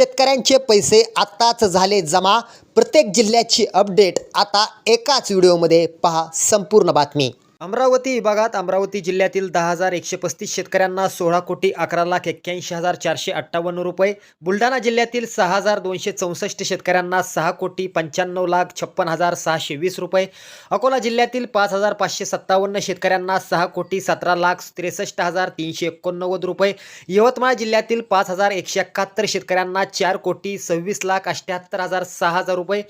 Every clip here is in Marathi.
शेतकऱ्यांचे पैसे आत्ताच झाले जमा. प्रत्येक जिल्ह्याची अपडेट आता एकाच व्हिडिओमध्ये पहा संपूर्ण बातमी. अमरावती विभागात अमरावती जिल्ह्यातील दहा हजार एकशे पस्तीस शेतकऱ्यांना सोळा कोटी अकरा लाख एक्क्याऐंशी हजार चारशे अठ्ठावन्न रुपये बुलढाणा जिल्ह्यातील सहा हजार दोनशे चौसष्ट शेतकऱ्यांना सहा कोटी पंच्याण्णव लाख छप्पन हजार सहाशे वीस रुपये अकोला जिल्ह्यातील पाच हजार पाचशे सत्तावन्न शेतकऱ्यांना सहा कोटी सतरा लाख त्रेसष्ट हजार तीनशे एकोणनव्वद रुपये यवतमाळ जिल्ह्यातील पाच हजार एकशे एकाहत्तर शेतकऱ्यांना चार कोटी सव्वीस लाख अठ्ठ्याहत्तर हजार सहा हजार रुपये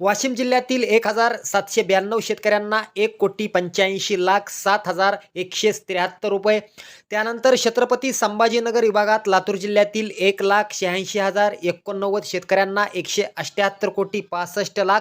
वाशिम जिल्ह्यातील एक हजार सातशे ब्याण्णव शेतकऱ्यांना एक कोटी पंच्याऐंशी लाख सात हजार एकशे त्र्याहत्तर रुपये. त्यानंतर छत्रपती संभाजीनगर विभागात लातूर जिल्ह्यातील एक लाख शहाऐंशी हजार एकोणनव्वद शेतकऱ्यांना एकशे अष्ट्याहत्तर कोटी पासष्ट लाख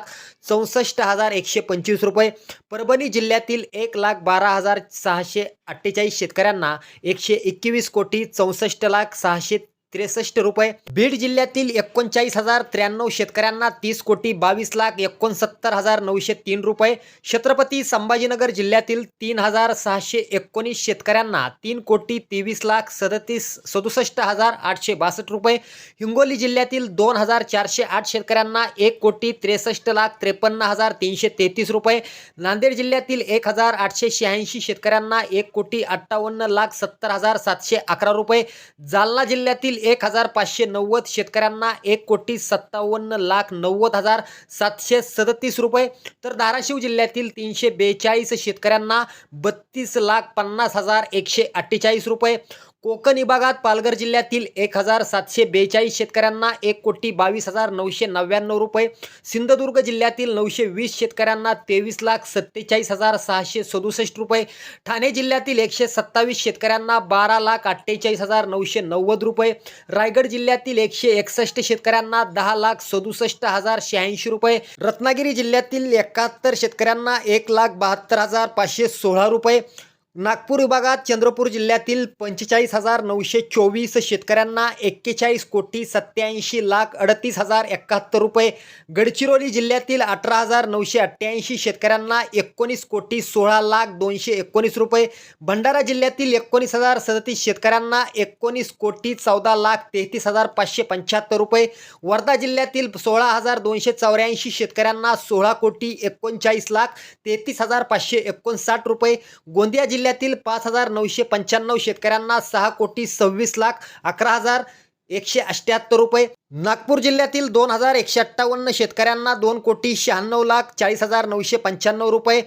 चौसष्ट हजार एकशे पंचवीस रुपये. परभणी जिल्ह्यातील एक लाख बारा हजार सहाशे अठ्ठेचाळीस शेतकऱ्यांना एकशे एकवीस कोटी चौसष्ट लाख सहाशे त्रेसष्ट रुपये. बीड जिल्ह्यातील एकोणचाळीस हजार त्र्याण्णव शेतकऱ्यांना तीस कोटी बावीस लाख एकोणसत्तर हजार नऊशे तीन रुपये. छत्रपती संभाजीनगर जिल्ह्यातील तीन हजार सहाशे एकोणीस शेतकऱ्यांना तीन कोटी तेवीस लाख सदतीस सदुसष्ट हजार आठशे बासष्ट रुपये. हिंगोली जिल्ह्यातील दोन हजार चारशे आठ शेतकऱ्यांना एक कोटी त्रेसष्ट लाख त्रेपन्न हजार तीनशे तेहतीस रुपये. नांदेड जिल्ह्यातील एक हजार आठशे शहाऐंशी शेतकऱ्यांना एक कोटी अठ्ठावन्न लाख सत्तर हजार सातशे अकरा रुपये. जालना जिल्ह्यातील एक हजार पाचशे नव्वद शेतकऱ्यांना एक कोटी सत्तावन्न लाख नव्वद हजार सातशे सदतीस रुपये. तर धाराशिव जिल्ह्यातील तीनशे बेचाळीस शेतकऱ्यांना बत्तीस लाख पन्नास हजार एकशे अठ्ठेचाळीस रुपये. कोकण विभागात पालघर जिल्ह्यातील एक हजार सातशे बेचाळीस शेतकऱ्यांना एक कोटी बावीस हजार नऊशे नव्याण्णव रुपये सिंधुदुर्ग जिल्ह्यातील नऊशे वीस शेतकऱ्यांना तेवीस लाख सत्तेचाळीस हजार सहाशे सदुसष्ट रुपये ठाणे जिल्ह्यातील एकशे सत्तावीस शेतकऱ्यांना बारा लाख अठ्ठेचाळीस हजार नऊशे नव्वद रुपये रायगड जिल्ह्यातील एकशे एकसष्ट शेतकऱ्यांना दहा लाख सदुसष्ट हजार शहाऐंशी रुपये रत्नागिरी जिल्ह्यातील एकाहत्तर शेतकऱ्यांना एक लाख बहात्तर हजार पाचशे सोळा रुपये नागपूर विभागात चंद्रपूर जिल्ह्यातील पंचेचाळीस हजार नऊशे चोवीस शेतकऱ्यांना एक्केचाळीस कोटी सत्याऐंशी लाख अडतीस हजार एकाहत्तर रुपये. गडचिरोली जिल्ह्यातील अठरा हजार नऊशे अठ्ठ्याऐंशी शेतकऱ्यांना एकोणीस कोटी सोळा लाख दोनशे एकोणीस रुपये. भंडारा जिल्ह्यातील एकोणीस हजार सदतीस शेतकऱ्यांना एकोणीस कोटी चौदा लाख तेहतीस हजार पाचशे पंच्याहत्तर रुपये. वर्धा जिल्ह्यातील सोळा हजार दोनशे चौऱ्याऐंशी शेतकऱ्यांना सोळा कोटी एकोणचाळीस लाख तेहतीस हजार पाचशे एकोणसाठ रुपये. गोंदिया जिल्ह्यातील पाच हजार नऊशे पंच्याण्णव शेतकऱ्यांना सहा कोटी सव्वीस लाख अकरा हजार एकशे अठ्ठ्याहत्तर रुपये. नागपूर जिल्ह्यातील दोन हजार एकशे अठ्ठावन्न शेतकऱ्यांना दोन कोटी शहाण्णव लाख चाळीस हजार नऊशे पंच्याण्णव रुपये.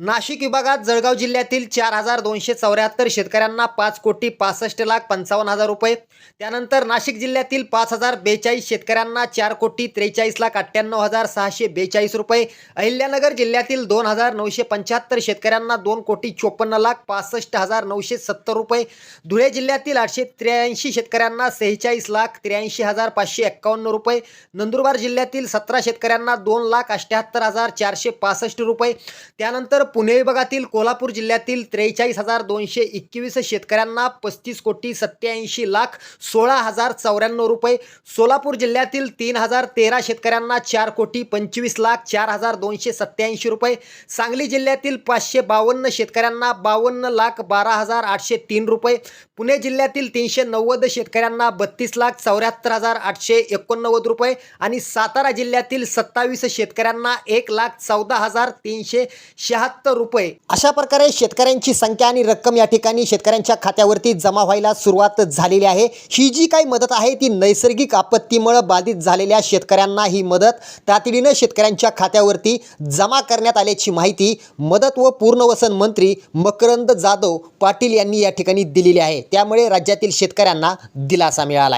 नाशिक विभागात जळगाव जिल्ह्यातील चार हजार दोनशे चौऱ्याहत्तर शेतकऱ्यांना पाच कोटी पासष्ट लाख पंचावन्न हजार रुपये. त्यानंतर नाशिक जिल्ह्यातील पाच हजार बेचाळीस शेतकऱ्यांना चार कोटी त्रेचाळीस लाख अठ्ठ्याण्णव हजार सहाशे बेचाळीस रुपये. अहिल्यानगर जिल्ह्यातील दोन हजार नऊशे पंच्याहत्तर शेतकऱ्यांना दोन कोटी चोपन्न लाख पासष्ट हजार नऊशे सत्तर रुपये. धुळे जिल्ह्यातील आठशे त्र्याऐंशी शेतकऱ्यांना सेहेचाळीस लाख त्र्याऐंशी हजार पाचशे एक्कावन्न रुपये. नंदुरबार जिल्ह्यातील सतरा शेतकऱ्यांना दोन लाख अठ्ठ्याहत्तर हजार चारशे पासष्ट रुपये. त्यानंतर पुणे विभागातील कोल्हापूर जिल्ह्यातील त्रेचाळीस हजार दोनशे एकवीस शेतकऱ्यांना पस्तीस कोटी सत्याऐंशी लाख सोळा हजार चौऱ्याण्णव रुपये सोलापूर जिल्ह्यातील तीन हजार तेरा शेतकऱ्यांना चार कोटी पंचवीस लाख चार हजार दोनशे सत्याऐंशी रुपये सांगली जिल्ह्यातील पाचशे बावन्न शेतकऱ्यांना बावन्न लाख बारा हजार आठशे तीन रुपये पुणे जिल्ह्यातील तीनशे नव्वद शेतकऱ्यांना बत्तीस लाख चौऱ्याहत्तर हजार आठशे एकोणनव्वद रुपये आणि सातारा जिल्ह्यातील सत्तावीस शेतकऱ्यांना एक लाख चौदा हजार तीनशे शहात्तर शहात्तर रुपये. अशा प्रकारे शेतकऱ्यांची संख्या आणि रक्कम या ठिकाणी शेतकऱ्यांच्या खात्यावरती जमा व्हायला सुरुवात झालेली आहे. ही जी काही मदत आहे ती नैसर्गिक आपत्तीमुळे बाधित झालेल्या शेतकऱ्यांना ही मदत. तातडीनं शेतकऱ्यांच्या खात्यावरती जमा करण्यात आल्याची माहिती मदत व पूर्णवसन मंत्री मकरंद जाधव पाटील यांनी या ठिकाणी दिलेली आहे. त्यामुळे राज्यातील शेतकऱ्यांना दिलासा मिळाला आहे